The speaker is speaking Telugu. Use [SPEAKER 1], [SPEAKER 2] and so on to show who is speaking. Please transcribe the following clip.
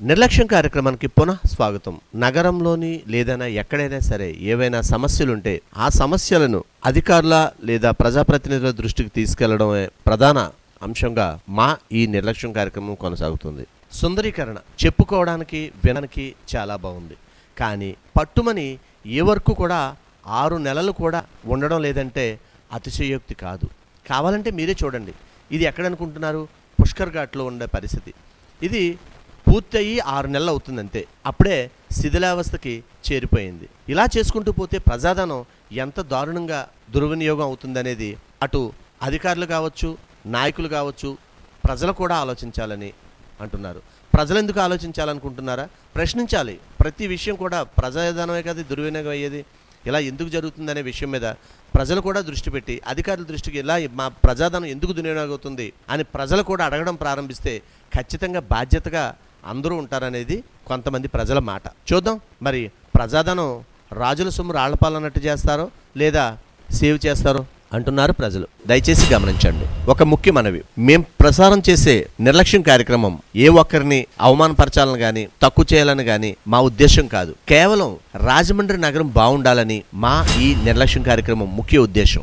[SPEAKER 1] నిర్లక్ష్యం కార్యక్రమానికి పునః స్వాగతం. నగరంలోని లేదైనా ఎక్కడైనా సరే ఏవైనా సమస్యలుంటే ఆ సమస్యలను అధికారుల లేదా ప్రజాప్రతినిధుల దృష్టికి తీసుకెళ్ళడమే ప్రధాన అంశంగా మా ఈ నిర్లక్ష్యం కార్యక్రమం కొనసాగుతుంది. సుందరీకరణ చెప్పుకోవడానికి వినడానికి చాలా బాగుంది. కానీ పట్టుమని ఏ వరకు కూడా ఆరు నెలలు కూడా ఉండడం లేదంటే అతిశయోక్తి కాదు. కావాలంటే మీరే చూడండి. ఇది ఎక్కడనుకుంటున్నారు? పుష్కర్ ఘాట్లో ఉండే పరిస్థితి. ఇది పూర్తి అయ్యి ఆరు నెలలు అవుతుంది అంతే అప్పుడే శిథిలావస్థకి చేరిపోయింది. ఇలా చేసుకుంటూ పోతే ప్రజాధనం ఎంత దారుణంగా దుర్వినియోగం అవుతుందనేది అటు అధికారులు కావచ్చు నాయకులు కావచ్చు ప్రజలు కూడా ఆలోచించాలని అంటున్నారు. ప్రజలు ఎందుకు ఆలోచించాలనుకుంటున్నారా? ప్రశ్నించాలి. ప్రతి విషయం కూడా ప్రజాధనమే కదా దుర్వినియోగం అయ్యేది. ఇలా ఎందుకు జరుగుతుందనే విషయం మీద ప్రజలు కూడా దృష్టి పెట్టి అధికారుల దృష్టికి ఇలా మా ప్రజాధనం ఎందుకు దుర్వినియోగం అవుతుంది అని ప్రజలు కూడా అడగడం ప్రారంభిస్తే ఖచ్చితంగా బాధ్యతగా అందరూ ఉంటారనేది కొంతమంది ప్రజల మాట. చూద్దాం. మరి ప్రజాధనం రాజుల సొమ్ము రాళ్ళపాలన్నట్టు చేస్తారో లేదా సేవ్ చేస్తారో అంటున్నారు ప్రజలు. దయచేసి గమనించండి. ఒక ముఖ్య మనవి. మేం ప్రసారం చేసే నిర్లక్ష్యం కార్యక్రమం ఏ ఒక్కరిని అవమానపరచాలని గాని తక్కువ చేయాలని గాని మా ఉద్దేశం కాదు. కేవలం రాజమండ్రి నగరం బాగుండాలని మా ఈ నిర్లక్ష్యం కార్యక్రమం ముఖ్య ఉద్దేశం